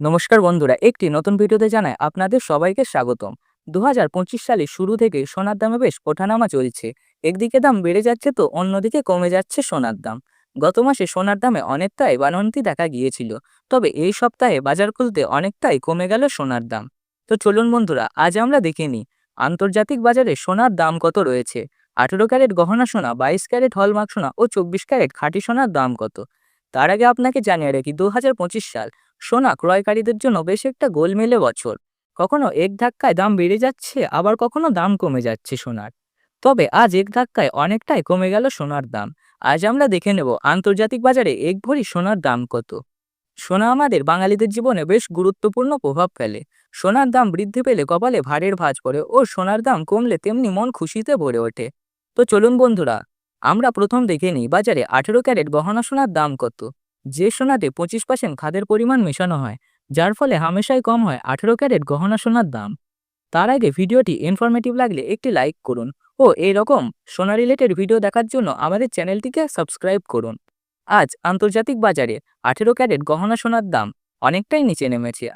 নমস্কার বন্ধুরা, একটি নতুন ভিডিওতে জানায় আপনাদের সবাইকে স্বাগতম। দু হাজার পঁচিশ সালে শুরু থেকে সোনার দামে বেশ ওঠানামা চলছে। একদিকে দাম বেড়ে যাচ্ছে তো অন্যদিকে কমে যাচ্ছে সোনার দাম। গত মাসে সোনার দামে অনেকটাই বানন্তি দেখা গিয়েছিল, তবে এই সপ্তাহে বাজার খুলতে অনেকটাই কমে গেল সোনার দাম। তো চলুন বন্ধুরা, আজ আমরা দেখে নিই, আন্তর্জাতিক বাজারে সোনার দাম কত রয়েছে? আঠেরো ক্যারেট গহনা সোনা, বাইশ ক্যারেট হলমার্ক সোনা ও চব্বিশ ক্যারেট খাঁটি সোনার দাম কত? তার আগে আপনাকে জানিয়ে রাখি দু হাজার পঁচিশ সাল সোনা ক্রয়কারীদের জন্য বেশ একটা গোলমেলে বছর। কখনো এক ধাক্কায় দাম বেড়ে যাচ্ছে, আবার কখনো দাম কমে যাচ্ছে সোনার। তবে আজ এক ধাক্কায় অনেকটাই কমে গেল সোনার দাম। আজ আমরা দেখে নেব আন্তর্জাতিক বাজারে এক ভরি সোনার দাম কত। সোনা আমাদের বাঙালিদের জীবনে বেশ গুরুত্বপূর্ণ প্রভাব ফেলে। সোনার দাম বৃদ্ধি পেলে কপালে ভারের ভাঁজ পড়ে ও সোনার দাম কমলে তেমনি মন খুশিতে ভরে ওঠে। তো চলুন বন্ধুরা, আমরা প্রথম দেখে নিই বাজারে আঠেরো ক্যারেট গহনা সোনার দাম কত। যে সোনাতে পঁচিশ পার্সেন্ট খাদের পরিমাণ মেশানো হয়, যার ফলে হামেশাই কম হয় আঠেরো ক্যারেট গহনা সোনার দাম। তার আগে ভিডিওটি ইনফরমেটিভ লাগলে একটি লাইক করুন ও রকম সোনা রিলেটেড ভিডিও দেখার জন্য আমাদের চ্যানেলটিকে সাবস্ক্রাইব করুন। আজ আন্তর্জাতিক বাজারে আঠেরো ক্যারেট গহনা সোনার দাম অনেকটাই নিচে নেমেছে।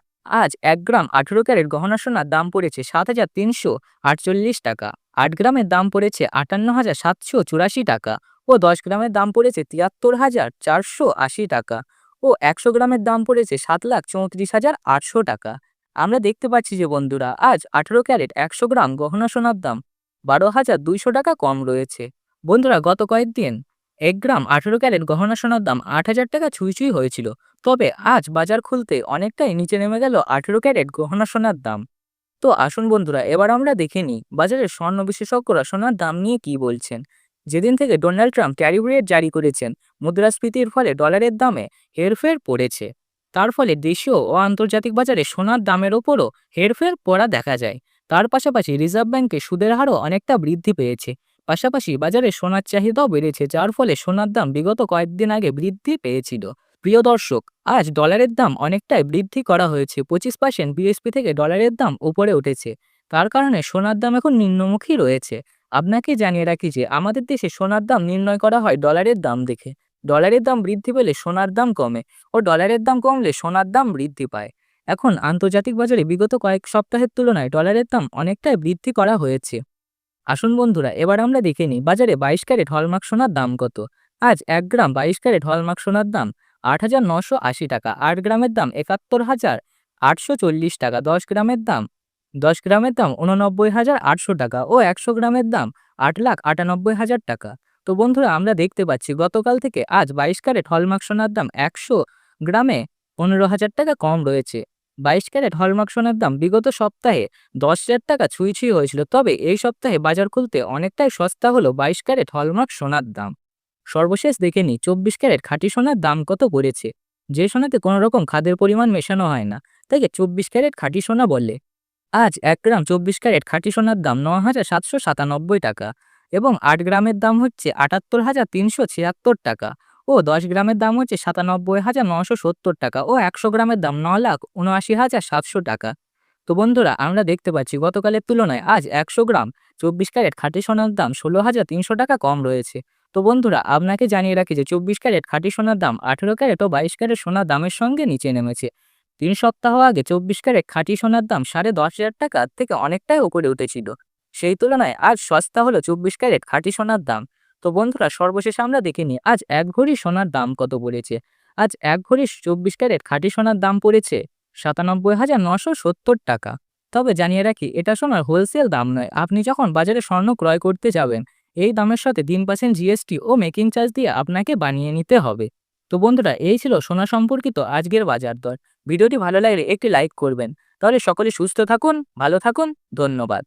আজ এক গ্রাম আঠেরো ক্যারেট গহনা সোনার দাম পড়েছে সাত হাজার তিনশো আটচল্লিশ টাকা, আট গ্রামের দাম পড়েছে আটান্ন হাজার সাতশো চুরাশি টাকা ও দশ গ্রামের দাম পড়েছে তিয়াত্তর হাজার চারশো আশি টাকা ও একশো গ্রামের দাম পড়েছে সাত লাখ চৌত্রিশ হাজার আটশো টাকা। আমরা দেখতে পাচ্ছি যে বন্ধুরা, আজ আঠেরো ক্যারেট একশো গ্রাম গহনা সোনার দাম বারো হাজার দুইশো টাকা কম রয়েছে। বন্ধুরা, গত কয়েকদিন এক গ্রাম আঠেরো ক্যারেট গহনা সোনার দাম আট হাজার টাকা ছুঁই হয়েছিল। তবে আজ বাজার খুলতে অনেকটাই নিচে নেমে গেল আঠেরো ক্যারেট গহনা সোনার দাম। তো আসুন বন্ধুরা, এবার আমরা দেখে নিই বাজারের স্বর্ণ বিশেষজ্ঞরা সোনার দাম নিয়ে কি বলছেন। যেদিন থেকে ডোনাল্ড ট্রাম্প ট্যারিফ রেট জারি করেছেন, মুদ্রাস্ফীতির ফলে ডলারের দামে হেরফের পড়েছে। তার ফলে দেশীয় ও আন্তর্জাতিক বাজারে সোনার দামের ওপরও হেরফের পড়া দেখা যায়। তার পাশাপাশি রিজার্ভ ব্যাংকে সুদের হারও অনেকটা বৃদ্ধি পেয়েছে। পাশাপাশি বাজারে সোনার চাহিদাও বেড়েছে, যার ফলে সোনার দাম বিগত কয়েকদিন আগে বৃদ্ধি পেয়েছিল। প্রিয় দর্শক, আজ ডলারের দাম অনেকটাই বৃদ্ধি করা হয়েছে। পঁচিশ পার্সেন্ট বিএসপি থেকে ডলারের দাম উপরে উঠেছে। তার কারণে সোনার দাম এখন নিম্নমুখী রয়েছে। আপনাকে জানিয়ে রাখি যে, আমাদের দেশে সোনার দাম নির্ণয় করা হয় ডলারের দাম দেখে। ডলারের দাম বৃদ্ধি পেলে সোনার দাম কমে ও ডলারের দাম কমলে সোনার দাম বৃদ্ধি পায়। এখন আন্তর্জাতিক বাজারে বিগত কয়েক সপ্তাহের তুলনায় ডলারের দাম অনেকটাই বৃদ্ধি করা হয়েছে। আসুন বন্ধুরা, এবার আমরা দেখে নিই বাজারে বাইশ ক্যারেট হলমার্ক সোনার দাম কত। আজ এক গ্রাম বাইশ ক্যারেট হলমার্ক সোনার দাম আট হাজার নশো আশি টাকা, আট গ্রামের দাম একাত্তর হাজার আটশো চল্লিশ টাকা, দশ গ্রামের দাম দশ গ্রামের দাম উননব্বই হাজার আটশো টাকা ও একশো গ্রামের দাম আট লাখ আটানব্বই হাজার টাকা। তো বন্ধুরা, আমরা দেখতে পাচ্ছি গতকাল থেকে আজ বাইশ ক্যারেট হলমার্ক সোনার দাম একশো গ্রামে পনেরো হাজার টাকা কম রয়েছে। বাইশ ক্যারেট হলমার্ক সোনার দাম বিগত সপ্তাহে দশ হাজার টাকা ছুঁই ছুঁই হয়েছিল, তবে এই সপ্তাহে বাজার খুলতে অনেকটাই সস্তা হলো বাইশ ক্যারেট হলমার্ক সোনার দাম। সর্বশেষ দেখে নিই, চব্বিশ ক্যারেট খাঁটি সোনার দাম কত পড়েছে? যে সোনাতে কোনো রকম খাদের পরিমাণ মেশানো হয় না, তাকে চব্বিশ ক্যারেট খাঁটি সোনা বলে। আজ এক গ্রাম চব্বিশ ক্যারেট খাঁটি সোনার দাম ন হাজার সাতশো সাতানব্বই টাকা এবং আট গ্রামের দাম হচ্ছে আটাত্তর হাজার তিনশো ছিয়াত্তর টাকা ও দশ গ্রামের দাম হচ্ছে সাতানব্বই হাজার নশো সত্তর টাকা ও একশো গ্রামের দাম ন লাখ উনআশি হাজার সাতশো টাকা। তো বন্ধুরা, আমরা দেখতে পাচ্ছি গতকালের তুলনায় আজ একশো গ্রাম চব্বিশ ক্যারেট খাঁটি সোনার দাম ষোলো হাজার তিনশো টাকা কম রয়েছে। তো বন্ধুরা, আপনাকে জানিয়ে রাখি যে চব্বিশ ক্যারেট খাঁটি সোনার দাম আঠেরো ক্যারেট ও বাইশ ক্যারেট সোনার দামের সঙ্গে নিচে নেমেছে। তিন সপ্তাহ আগে চব্বিশ ক্যারেট খাঁটি সোনার দাম সাড়ে দশ হাজার টাকা থেকে অনেকটাই উপরে উঠেছিল। সেই তুলনায় আজ সস্তা হলো চব্বিশ ক্যারেট খাঁটি সোনার দাম। তো বন্ধুরা, সর্বশেষ আমরা দেখিনি আজ এক ঘড়ি সোনার দাম কত পড়েছে? আজ এক ঘড়ি চব্বিশ ক্যারেট খাঁটি সোনার দাম পড়েছে সাতানব্বই হাজার নশো সত্তর টাকা। তবে জানিয়ে রাখি, এটা সোনার হোলসেল দাম নয়। আপনি যখন বাজারে স্বর্ণ ক্রয় করতে যাবেন, এই দামের সাথে তিন পার্সেন্ট জিএসটি ও মেকিং চার্জ দিয়ে আপনাকে বানিয়ে নিতে হবে। তো বন্ধুরা, এই ছিল সোনা সম্পর্কিত আজকের বাজার দর। ভিডিওটি ভালো লাগলে একটি লাইক করবেন। তাহলে সকলে সুস্থ থাকুন, ভালো থাকুন, ধন্যবাদ।